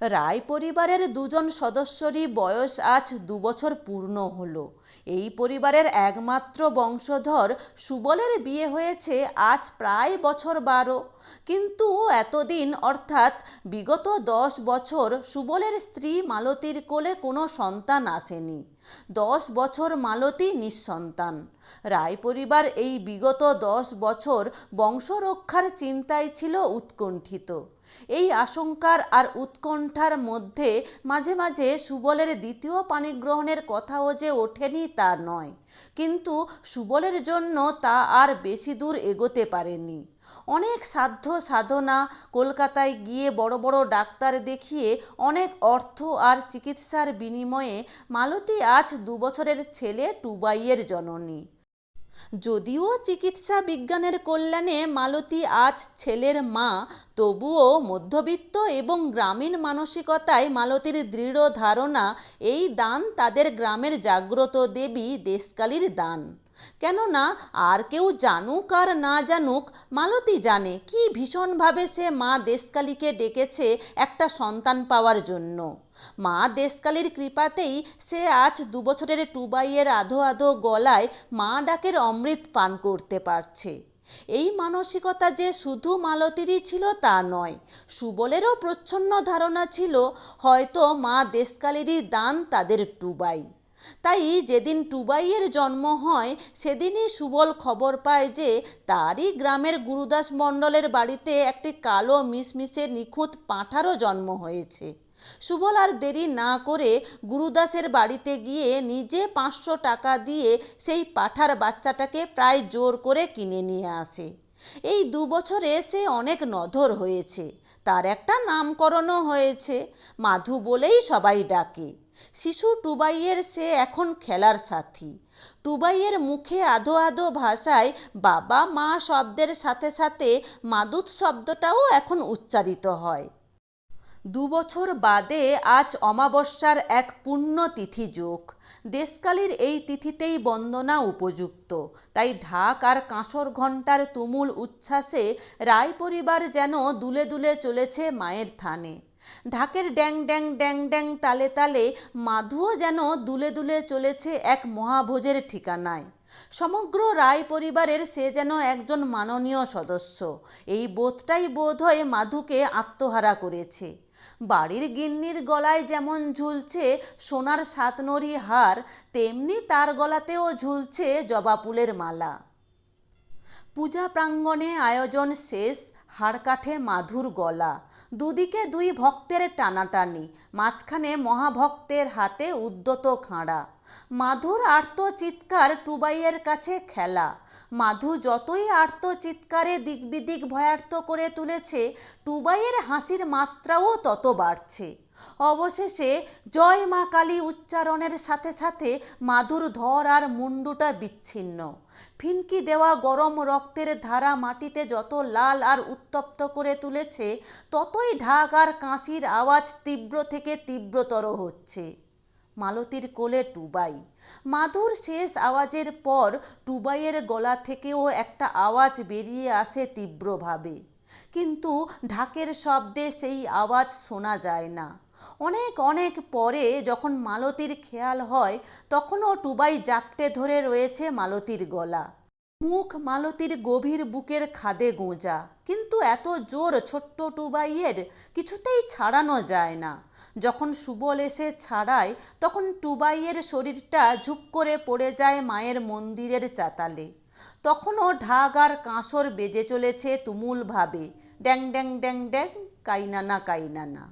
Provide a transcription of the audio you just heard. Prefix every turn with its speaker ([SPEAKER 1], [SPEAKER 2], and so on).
[SPEAKER 1] রায় পরিবারের দুজন সদস্যরই বয়স আজ দুবছর পূর্ণ হলো। এই পরিবারের একমাত্র বংশধর সুবলের বিয়ে হয়েছে আজ প্রায় বছর বারো। কিন্তু এতদিন অর্থাৎ বিগত দশ বছর সুবলের স্ত্রী মালতীর কোলে কোনো সন্তান আসেনি। দশ বছর মালতী নিঃসন্তান। রায় পরিবার এই বিগত দশ বছর বংশরক্ষার চিন্তায় ছিল উৎকণ্ঠিত। এই আশঙ্কার আর উৎকণ্ঠার মধ্যে মাঝে মাঝে সুবলের দ্বিতীয় পানিগ্রহণের কথাও যে ওঠেনি তা নয়। কিন্তু সুবলের জন্য তা আর বেশি দূর এগোতে পারেনি। অনেক সাধ্য সাধনা, কলকাতায় গিয়ে বড় বড় ডাক্তার দেখিয়ে অনেক অর্থ আর চিকিৎসার বিনিময়ে মালতী আজ দুবছরের ছেলে টুবাইয়ের জননী। যদিও চিকিৎসা বিজ্ঞানের কল্যাণে মালতী আজ ছেলের মা, তবুও মধ্যবিত্ত এবং গ্রামীণ মানসিকতায় মালতীর দৃঢ় ধারণা, এই দান তাদের গ্রামের জাগ্রত দেবী দেশকালীর দান। কেননা আর কেউ জানুক আর না জানুক, মালতী জানে কি ভীষণভাবে সে মা দেশকালীকে ডেকেছে একটা সন্তান পাওয়ার জন্য। মা দেশকালীর কৃপাতেই সে আজ দুবছরের টুবাইয়ের আধো আধো গলায় মা ডাকের অমৃত পান করতে পারছে। এই মানসিকতা যে শুধু মালতীরই ছিল তা নয়, সুবলেরও প্রচ্ছন্ন ধারণা ছিল, হয়তো মা দেশকালীরই দান তাদের টুবাই। তাই যেদিন টুবাইয়ের জন্ম হয়, সেদিনই সুবল খবর পায় যে তারই গ্রামের গুরুদাস মণ্ডলের বাড়িতে একটি কালো মিশমিশে নিখুঁত পাঁঠারও জন্ম হয়েছে। সুবল আর দেরি না করে গুরুদাসের বাড়িতে গিয়ে নিজে পাঁচশো টাকা দিয়ে সেই পাঠার বাচ্চাটাকে প্রায় জোর করে কিনে নিয়ে আসে। এই দু বছরে সে অনেক নধর হয়েছে। তার একটা নামকরণও হয়েছে। মাধু বলেই সবাই ডাকে। শিশু টুবাইয়ের সে এখন খেলার সাথী। টুবাইয়ের মুখে আধো আধো ভাষায় বাবা মা শব্দের সাথে সাথে মাদুত শব্দটাও এখন উচ্চারিত হয়। দুবছর বাদে আজ অমাবস্যার এক পুণ্য তিথি যোগ। দেশকালীর এই তিথিতেই বন্দনা উপযুক্ত। তাই ঢাক আর কাঁসর ঘণ্টার তুমুল উচ্ছ্বাসে রায় পরিবার যেন দুলে দুলে চলেছে মায়ের থানে। ঢাকের ড্যাং ড্যাং ড্যাং ড্যাং তালে তালে মাধুও যেন দুলে দুলে চলেছে এক মহাভোজের ঠিকানায়। সমগ্র রায় পরিবারের সে যেন একজন মাননীয় সদস্য। এই বোধটাই বোধ হয়ে মাধুকে আত্মহারা করেছে। বাড়ির গিন্নির গলায় যেমন ঝুলছে সোনার সাতনরি হার, তেমনি তার গলাতেও ঝুলছে জবা ফুলের মালা। পূজা প্রাঙ্গণে আয়োজন শেষ হাড়কাঠে মাধুর গলা। দুদিকে দুই ভক্তের টানাটানি মাঝখানে মহাভক্তের হাতে উদ্যত খাঁড়া। মাধুর আর্ত চিৎকার টুবাইয়ের কাছে খেলা। মাধু যতই আর্ত চিৎকারে দিকবিদিক ভয়ার্ত করে তুলেছে, টুবাইয়ের হাসির মাত্রাও তত বাড়ছে। অবশেষে জয় মা কালী উচ্চারণের সাথে সাথে মাধুর ধর আর মুন্ডুটা বিচ্ছিন্ন। ফিনকি দেওয়া গরম রক্তের ধারা মাটিতে যত লাল আর উত্তপ্ত করে তুলেছে, ততই ঢাক আর কাঁসির আওয়াজ তীব্র থেকে তীব্রতর হচ্ছে। মালতীর কোলে টুবাই। মাধুর শেষ আওয়াজের পর টুবাইয়ের গলা থেকেও একটা আওয়াজ বেরিয়ে আসে তীব্রভাবে। কিন্তু ঢাকের শব্দে সেই আওয়াজ শোনা যায় না। অনেক অনেক পরে যখন মালতীর খেয়াল হয়, তখনও টুবাই জাপটে ধরে রয়েছে মালতীর গলা। মুখ মালতীর গভীর বুকের খাদে গোঁজা। কিন্তু এত জোর ছোট্ট টুবাইয়ের কিছুতেই ছাড়ানো যায় না। যখন সুবল এসে ছাড়ায়, তখন টুবাইয়ের শরীরটা ঝুপ করে পড়ে যায় মায়ের মন্দিরের চাতালে। তখনও ঢাক আর কাঁসর বেজে চলেছে তুমুলভাবে। ড্যাং ড্যাং ড্যাং ড্যাং, কাইনানা কাইনানা।